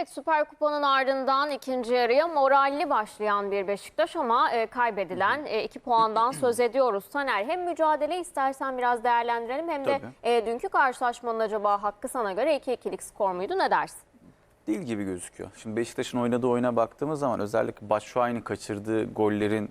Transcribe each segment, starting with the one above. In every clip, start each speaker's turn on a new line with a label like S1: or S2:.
S1: Evet Süper Kupa'nın ardından ikinci yarıya moralli başlayan bir Beşiktaş ama e, kaybedilen e, iki puandan söz ediyoruz. Taner hem mücadele istersen biraz değerlendirelim hem de
S2: Tabii.
S1: e, dünkü karşılaşmanın acaba hakkı sana göre 2-2'lik skor muydu ne dersin?
S2: Değil gibi gözüküyor. Şimdi Beşiktaş'ın oynadığı oyuna baktığımız zaman özellikle Batshuayi'nin kaçırdığı gollerin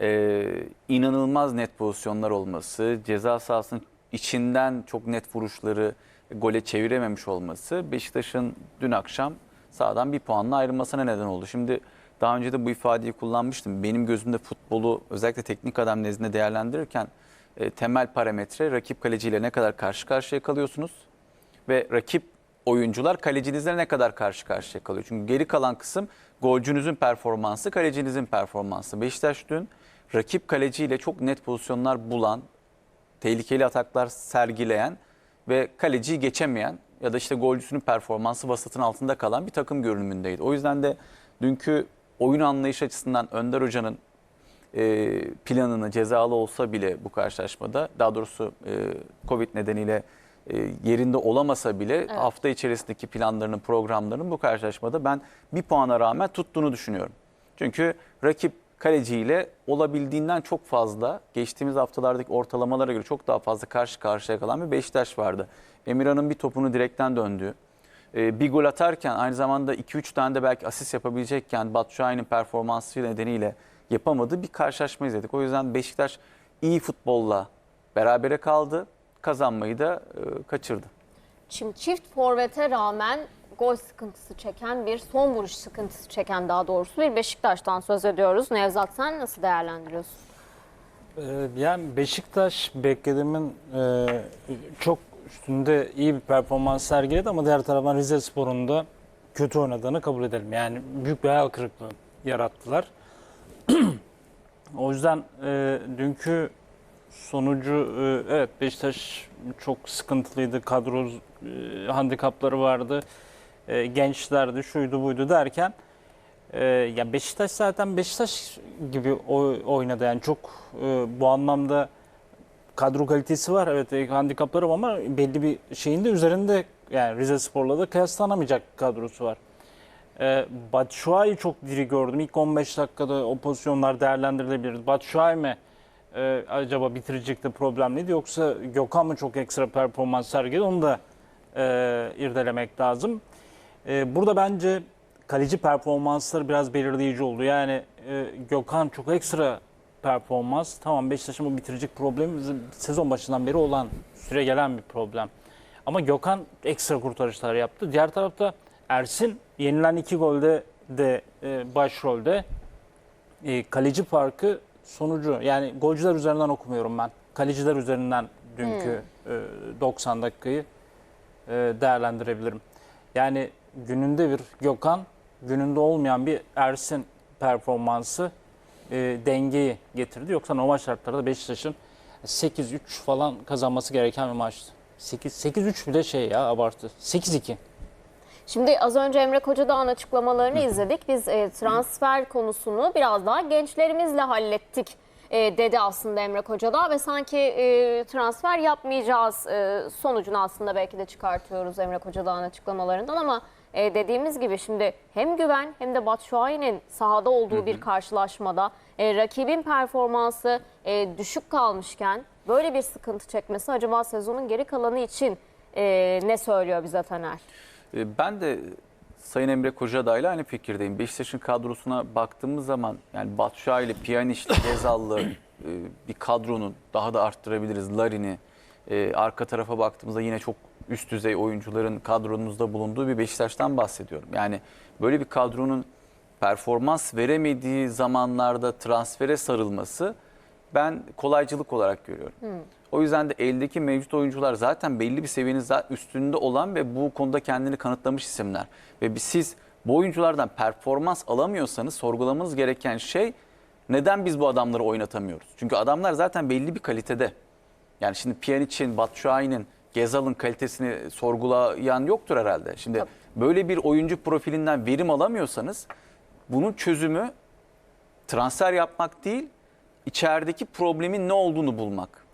S2: e, inanılmaz net pozisyonlar olması, ceza sahasının içinden çok net vuruşları gole çevirememiş olması Beşiktaş'ın dün akşam sahadan bir puanla ayrılmasına neden oldu. Şimdi daha önce de bu ifadeyi kullanmıştım. Benim gözümde futbolu özellikle teknik adam nezdinde değerlendirirken e, temel parametre rakip kaleciyle ne kadar karşı karşıya kalıyorsunuz ve rakip oyuncular kalecinizle ne kadar karşı karşıya kalıyor. Çünkü geri kalan kısım golcünüzün performansı, kalecinizin performansı. Beşiktaş dün rakip kaleciyle çok net pozisyonlar bulan, tehlikeli ataklar sergileyen ve kaleciyi geçemeyen ya da işte golcüsünün performansı vasatın altında kalan bir takım görünümündeydi. O yüzden de dünkü oyun anlayış açısından Önder Hoca'nın e, planını cezalı olsa bile bu karşılaşmada daha doğrusu e, Covid nedeniyle e, yerinde olamasa bile hafta içerisindeki planlarının programlarının bu karşılaşmada ben bir puana rağmen tuttuğunu düşünüyorum. Çünkü rakip kaleciyle olabildiğinden çok fazla geçtiğimiz haftalardaki ortalamalara göre çok daha fazla karşı karşıya kalan bir Beşiktaş vardı. Emirhan'ın bir topunu direkten döndüğü, e, bir gol atarken aynı zamanda 2-3 tane de belki asist yapabilecekken Batshuayi'nin performansı nedeniyle yapamadığı bir karşılaşma izledik. O yüzden Beşiktaş iyi futbolla berabere kaldı. Kazanmayı da e, kaçırdı.
S1: Şimdi çift forvete rağmen gol sıkıntısı çeken bir son vuruş sıkıntısı çeken daha doğrusu bir Beşiktaş'tan söz ediyoruz. Nevzat sen nasıl değerlendiriyorsun?
S3: Ee, Yani Beşiktaş beklediğimin e, çok üstünde iyi bir performans sergiledi ama diğer taraftan Rize Spor'un da kötü oynadığını kabul edelim. Yani büyük bir hayal kırıklığı yarattılar. o yüzden e, dünkü sonucu e, evet Beşiktaş çok sıkıntılıydı. Kadro e, handikapları vardı. E, gençlerdi, şuydu buydu derken ee, ya Beşiktaş zaten Beşiktaş gibi oy- oynadı yani çok e, bu anlamda kadro kalitesi var evet e, handikapları var ama belli bir şeyin de üzerinde yani Rize Spor'la da kıyaslanamayacak kadrosu var. Ee, Batshuayi çok diri gördüm. İlk 15 dakikada o pozisyonlar değerlendirilebilir. Batshuayi mi e, acaba bitirecekte problemliydi yoksa Gökhan mı çok ekstra performans sergiledi onu da e, irdelemek lazım. E, burada bence kaleci performansları biraz belirleyici oldu. Yani e, Gökhan çok ekstra performans. Tamam Beşiktaş'ın bu bitirecek problemi sezon başından beri olan süre gelen bir problem. Ama Gökhan ekstra kurtarışlar yaptı. Diğer tarafta Ersin yenilen iki golde de e, başrolde. E, kaleci farkı sonucu yani golcüler üzerinden okumuyorum ben. Kaleciler üzerinden dünkü e, 90 dakikayı e, değerlendirebilirim. Yani gününde bir Gökhan, gününde olmayan bir Ersin performansı e, dengeyi getirdi. Yoksa normal şartlarda Beşiktaş'ın 8-3 falan kazanması gereken bir maçtı. 8 8-3 bile şey ya abartı. 8-2.
S1: Şimdi az önce Emre Kocadağ'ın açıklamalarını izledik. Biz e, transfer konusunu biraz daha gençlerimizle hallettik e, dedi aslında Emre Kocadağ ve sanki e, transfer yapmayacağız e, sonucunu aslında belki de çıkartıyoruz Emre Kocadağ'ın açıklamalarından ama e, dediğimiz gibi şimdi hem Güven hem de Batshuayi'nin sahada olduğu bir karşılaşmada e, rakibin performansı e, düşük kalmışken böyle bir sıkıntı çekmesi acaba sezonun geri kalanı için e, ne söylüyor bize Taner?
S2: E, Ben de Sayın Emre Kocadağ ile aynı fikirdeyim. Beşiktaş'ın kadrosuna baktığımız zaman yani Batshuayi ile Pjanic, Gezallı e, bir kadronun daha da arttırabiliriz. Larin'i e, arka tarafa baktığımızda yine çok üst düzey oyuncuların kadronumuzda bulunduğu bir Beşiktaş'tan bahsediyorum. Yani böyle bir kadronun performans veremediği zamanlarda transfere sarılması ben kolaycılık olarak görüyorum. O yüzden de eldeki mevcut oyuncular zaten belli bir seviyenin üstünde olan ve bu konuda kendini kanıtlamış isimler. Ve siz bu oyunculardan performans alamıyorsanız sorgulamanız gereken şey neden biz bu adamları oynatamıyoruz? Çünkü adamlar zaten belli bir kalitede. Yani şimdi Pjanic'in, Batshuayi'nin, Gezal'ın kalitesini sorgulayan yoktur herhalde. Şimdi böyle bir oyuncu profilinden verim alamıyorsanız bunun çözümü transfer yapmak değil, içerideki problemin ne olduğunu bulmak.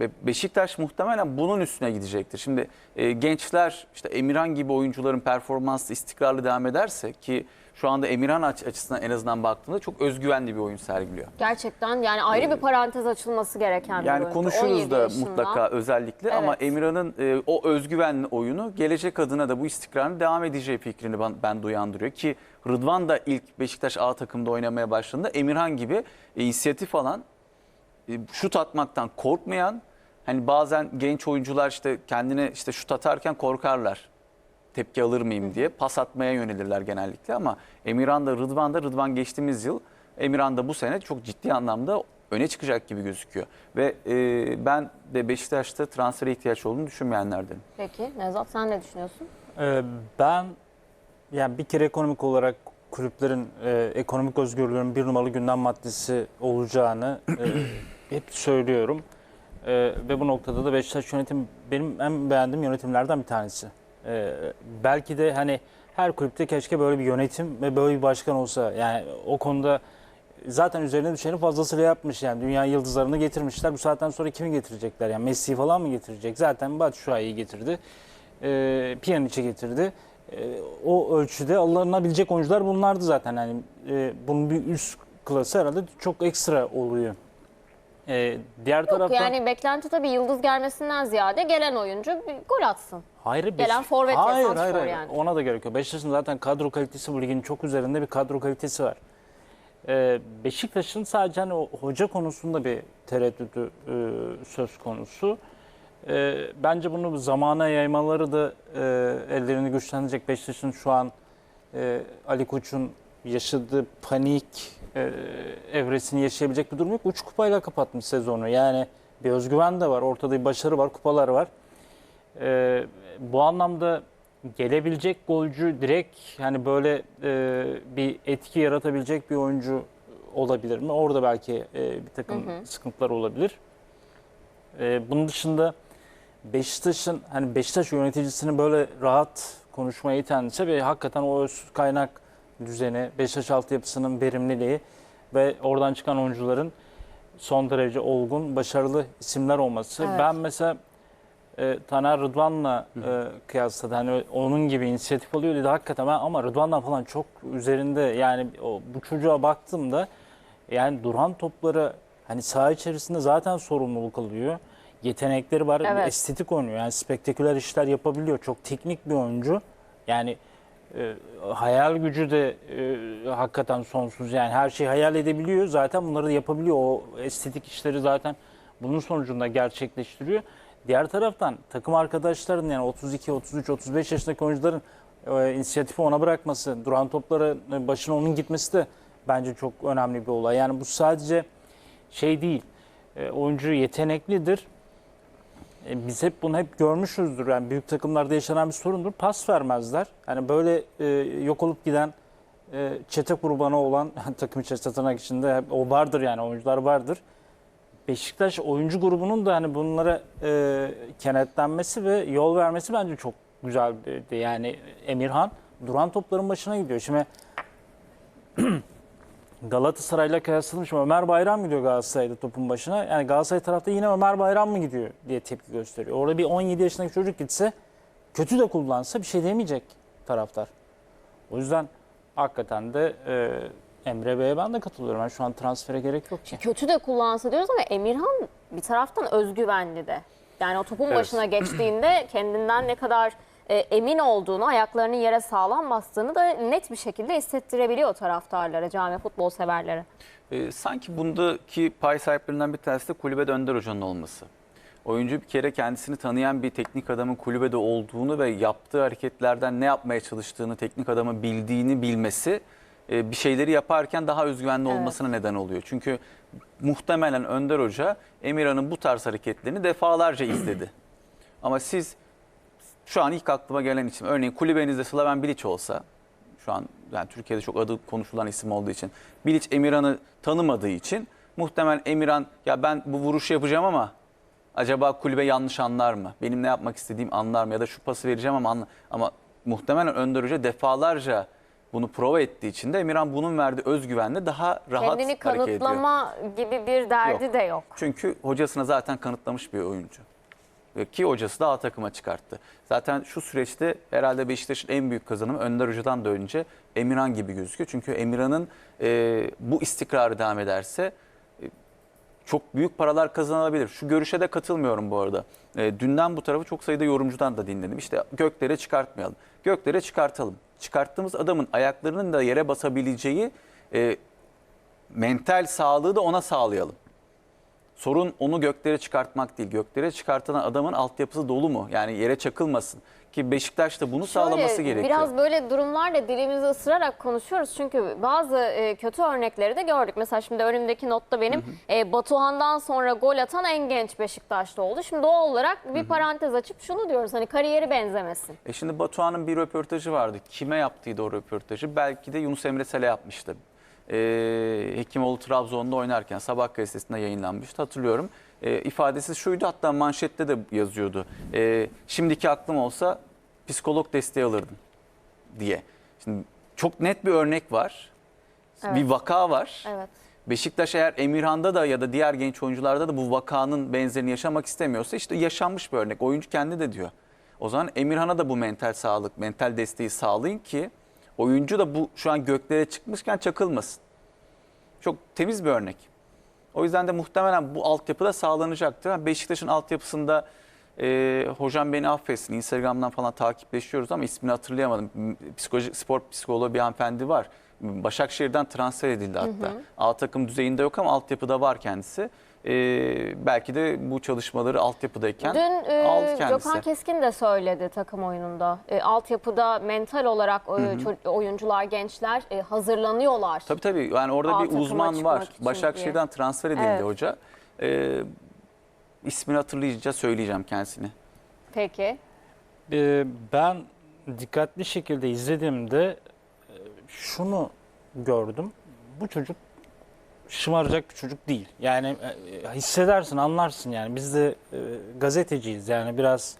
S2: Ve Beşiktaş muhtemelen bunun üstüne gidecektir. Şimdi e, gençler işte Emirhan gibi oyuncuların performansı istikrarlı devam ederse ki şu anda Emirhan aç- açısından en azından baktığında çok özgüvenli bir oyun sergiliyor.
S1: Gerçekten yani ayrı bir parantez açılması gereken bir
S2: Yani
S1: oyuncu.
S2: konuşuruz
S1: 17
S2: da
S1: yaşında.
S2: mutlaka özellikle ama
S1: Evet.
S2: Emirhan'ın e, o özgüvenli oyunu gelecek adına da bu istikrarın devam edeceği fikrini ben, ben duyandırıyor ki Rıdvan da ilk Beşiktaş A takımda oynamaya başladığında Emirhan gibi e, inisiyatif alan, e, şut atmaktan korkmayan, hani bazen genç oyuncular işte kendine işte şut atarken korkarlar. Tepki alır mıyım diye pas atmaya yönelirler genellikle ama Emirhan da Rıdvan da Rıdvan geçtiğimiz yıl Emirhan da bu sene çok ciddi anlamda öne çıkacak gibi gözüküyor. Ve e, ben de Beşiktaş'ta transfere ihtiyaç olduğunu düşünmeyenlerdenim.
S1: Peki Nevzat sen ne düşünüyorsun?
S3: Ee, ben yani bir kere ekonomik olarak kulüplerin e, ekonomik özgürlüğün bir numaralı gündem maddesi olacağını e, hep söylüyorum. E, ve bu noktada da Beşiktaş yönetim benim en beğendiğim yönetimlerden bir tanesi. E, belki de hani her kulüpte keşke böyle bir yönetim ve böyle bir başkan olsa. Yani o konuda zaten üzerine düşeni fazlasıyla yapmış yani. Dünya yıldızlarını getirmişler. Bu saatten sonra kimi getirecekler? Yani Messi'yi falan mı getirecek? Zaten Batshuayi'yi getirdi. E, Pjanic'i getirdi. E, o ölçüde alınabilecek oyuncular bunlardı zaten. Yani e, bunun bir üst klası herhalde çok ekstra oluyor. E, diğer
S1: Yok
S3: taraftan
S1: yani beklenti tabii yıldız gelmesinden ziyade gelen oyuncu bir gol atsın.
S3: Hayır,
S1: Gelen
S3: Beşik-
S1: forvet ve
S3: hayır,
S1: santrfor
S3: hayır, hayır.
S1: yani.
S3: Ona da gerek yok. Beşiktaş'ın zaten kadro kalitesi bu ligin çok üzerinde bir kadro kalitesi var. Ee, Beşiktaş'ın sadece hani o hoca konusunda bir tereddütü e, söz konusu. Ee, bence bunu zamana yaymaları da e, ellerini güçlendirecek. Beşiktaş'ın şu an e, Ali Koç'un yaşadığı panik e, evresini yaşayabilecek bir durum yok. Uç kupayla kapatmış sezonu. Yani bir özgüven de var. Ortada bir başarı var, kupalar var. Ee, bu anlamda gelebilecek golcü direkt hani böyle e, bir etki yaratabilecek bir oyuncu olabilir mi? Orada belki e, bir takım sıkıntılar olabilir. Ee, bunun dışında Beşiktaş'ın hani Beşiktaş yöneticisini böyle rahat konuşmaya itense ve hakikaten o öz kaynak düzeni, Beşiktaş altyapısının verimliliği ve oradan çıkan oyuncuların son derece olgun, başarılı isimler olması.
S1: Evet.
S3: Ben mesela e, Taner Rıdvan'la e, kıyasladı. Hani onun gibi inisiyatif alıyor dedi hakikaten ben ama Rıdvan'dan falan çok üzerinde yani o, bu çocuğa baktığımda yani duran topları hani saha içerisinde zaten sorumluluk alıyor. Yetenekleri var,
S1: Evet.
S3: estetik oynuyor. Yani spektaküler işler yapabiliyor. Çok teknik bir oyuncu. Yani e, hayal gücü de e, hakikaten sonsuz. Yani her şeyi hayal edebiliyor. Zaten bunları da yapabiliyor. O estetik işleri zaten bunun sonucunda gerçekleştiriyor. Diğer taraftan takım arkadaşların yani 32, 33, 35 yaşındaki oyuncuların e, inisiyatifi ona bırakması, duran toplara e, başına onun gitmesi de bence çok önemli bir olay. Yani bu sadece şey değil. E, oyuncu yeteneklidir. E, biz hep bunu hep görmüşüzdür. Yani büyük takımlarda yaşanan bir sorundur. Pas vermezler. Yani böyle e, yok olup giden e, çete kurbanı olan takım içerisinde tırnak içinde hep o vardır yani oyuncular vardır. Beşiktaş oyuncu grubunun da hani bunlara e, kenetlenmesi ve yol vermesi bence çok güzel bir yani Emirhan duran topların başına gidiyor. Şimdi Galatasaray'la kıyasladım. Şimdi Ömer Bayram gidiyor Galatasaray'da topun başına. Yani Galatasaray tarafta yine Ömer Bayram mı gidiyor diye tepki gösteriyor. Orada bir 17 yaşındaki çocuk gitse kötü de kullansa bir şey demeyecek taraftar. O yüzden hakikaten de e, Emre Bey'e ben de katılıyorum. Yani şu an transfere gerek yok ki.
S1: Kötü de kullansa diyoruz ama Emirhan bir taraftan özgüvenli de. Yani o topun
S2: Evet.
S1: başına geçtiğinde kendinden ne kadar e, emin olduğunu, ayaklarının yere sağlam bastığını da net bir şekilde hissettirebiliyor taraftarlara, cami futbol severlere.
S2: E, sanki bundaki pay sahiplerinden bir tanesi de kulübede Önder Hoca'nın olması. Oyuncu bir kere kendisini tanıyan bir teknik adamın kulübede olduğunu ve yaptığı hareketlerden ne yapmaya çalıştığını teknik adamın bildiğini bilmesi e, bir şeyleri yaparken daha özgüvenli
S1: Evet.
S2: olmasına neden oluyor. Çünkü muhtemelen Önder Hoca Emirhan'ın bu tarz hareketlerini defalarca izledi. Ama siz şu an ilk aklıma gelen isim örneğin kulübenizde Slaven Bilic olsa şu an yani Türkiye'de çok adı konuşulan isim olduğu için Bilic Emirhan'ı tanımadığı için muhtemelen Emirhan ya ben bu vuruşu yapacağım ama acaba kulübe yanlış anlar mı? Benim ne yapmak istediğim anlar mı? Ya da şu pası vereceğim ama anla- ama muhtemelen Önder Hoca defalarca bunu prova ettiği için de Emirhan bunun verdiği özgüvenle daha rahat
S1: Kendini
S2: hareket ediyor.
S1: kanıtlama gibi bir derdi
S2: Yok.
S1: de yok.
S2: Çünkü hocasına zaten kanıtlamış bir oyuncu. Ki hocası da A takıma çıkarttı. Zaten şu süreçte herhalde Beşiktaş'ın en büyük kazanımı Önder Hoca'dan da önce Emirhan gibi gözüküyor. Çünkü Emirhan'ın e, bu istikrarı devam ederse e, çok büyük paralar kazanılabilir. Şu görüşe de katılmıyorum bu arada. E, dünden bu tarafı çok sayıda yorumcudan da dinledim. İşte göklere çıkartmayalım. Göklere çıkartalım. Çıkarttığımız adamın ayaklarının da yere basabileceği e, mental sağlığı da ona sağlayalım. Sorun onu göklere çıkartmak değil. Göklere çıkartılan adamın altyapısı dolu mu? Yani yere çakılmasın. Ki Beşiktaş da bunu sağlaması
S1: Şöyle,
S2: gerekiyor.
S1: Biraz böyle durumlarla dilimizi ısırarak konuşuyoruz. Çünkü bazı e, kötü örnekleri de gördük. Mesela şimdi önümdeki notta benim e, Batuhan'dan sonra gol atan en genç Beşiktaşlı oldu. Şimdi doğal olarak bir parantez açıp şunu diyoruz. Hani kariyeri benzemesin.
S2: E şimdi Batuhan'ın bir röportajı vardı. Kime yaptıydı o röportajı? Belki de Yunus Emre Sele yapmıştı. Ee, Hekimoğlu Trabzon'da oynarken Sabah gazetesinde yayınlanmıştı hatırlıyorum. Ee, ifadesi şuydu hatta manşette de yazıyordu. Ee, şimdiki aklım olsa psikolog desteği alırdım diye. Şimdi çok net bir örnek var.
S1: Evet.
S2: Bir vaka var.
S1: Evet.
S2: Beşiktaş eğer Emirhan'da da ya da diğer genç oyuncularda da bu vakanın benzerini yaşamak istemiyorsa işte yaşanmış bir örnek. Oyuncu kendi de diyor. O zaman Emirhan'a da bu mental sağlık, mental desteği sağlayın ki oyuncu da bu şu an göklere çıkmışken çakılmasın. Çok temiz bir örnek. O yüzden de muhtemelen bu altyapıda sağlanacaktır. Ha, Beşiktaş'ın altyapısında e, hocam beni affetsin Instagram'dan falan takipleşiyoruz ama ismini hatırlayamadım. Psikoloji, spor psikoloğu bir hanımefendi var. Başakşehir'den transfer edildi hatta. A takım düzeyinde yok ama altyapıda var kendisi. E, belki de bu çalışmaları altyapıdayken
S1: Dün e,
S2: aldı kendisi.
S1: Gökhan Keskin de söyledi takım oyununda. E, altyapıda mental olarak e, ço- oyuncular, gençler e, hazırlanıyorlar.
S2: Tabii tabii yani orada
S1: A
S2: bir uzman var. Başakşehir'den transfer edildi
S1: Evet.
S2: hoca. E, ismini hatırlayınca söyleyeceğim kendisini.
S1: Peki.
S3: Ee, ben dikkatli şekilde izlediğimde e, şunu gördüm. Bu çocuk şımaracak bir çocuk değil. Yani e, hissedersin, anlarsın yani. Biz de e, gazeteciyiz yani biraz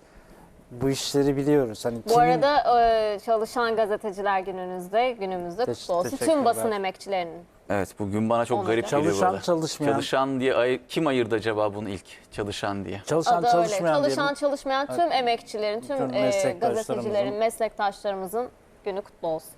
S3: bu işleri biliyoruz. Hani
S1: Bu
S3: kimin-
S1: arada e, çalışan gazeteciler gününüzde, günümüzde
S3: Teş-
S1: kutlu olsun. Tüm basın emekçilerinin.
S2: Evet bugün bana çok
S1: Onu
S2: garip geliyor.
S3: çalışan
S2: burada.
S3: çalışmayan,
S2: Çalışan diye ay- kim ayırdı acaba bunu ilk çalışan diye?
S3: çalışan
S1: Adı öyle.
S3: çalışmayan
S1: Çalışan
S3: diyelim.
S1: çalışmayan tüm emekçilerin, tüm,
S3: Tüm
S1: e,
S3: meslektaşlarımızın.
S1: gazetecilerin, meslektaşlarımızın günü kutlu olsun.